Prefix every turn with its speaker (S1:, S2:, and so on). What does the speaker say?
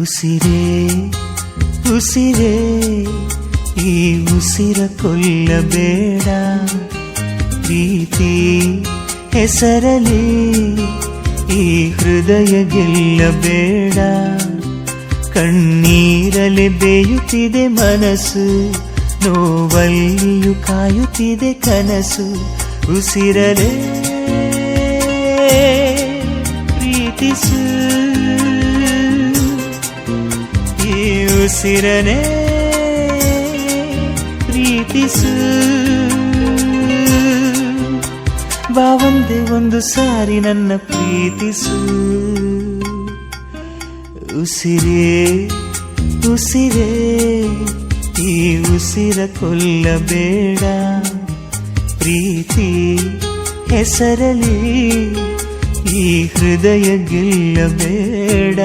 S1: ಉಸಿರೇ ಉಸಿರೇ ಈ ಉಸಿರ ಕೊಲ್ಲಬೇಡ. ಪ್ರೀತಿ ಹೆಸರಲಿ ಈ ಹೃದಯ ಗೆಲ್ಲಬೇಡ. ಕಣ್ಣೀರಲೆ ಬೇಯುತ್ತಿದೆ ಮನಸ್ಸು, ನೋವಲ್ಲಿಯೂ ಕಾಯುತ್ತಿದೆ ಕನಸು. ಉಸಿರಲೇ ಪ್ರೀತಿಸು. ಈ ಉಸಿರನೆ ಪ್ರೀತಿಸು. ಬಾ ಒಂದು ಸಾರಿ ನನ್ನ ಪ್ರೀತಿಸು. ಉಸಿರೇ ಉಸಿರೇ ಈ ಉಸಿರ ಕೊಲ್ಲಬೇಡ. ಪ್ರೀತಿ ಹೆಸರಲಿ ಈ ಹೃದಯ ಗೆಲ್ಲಬೇಡ.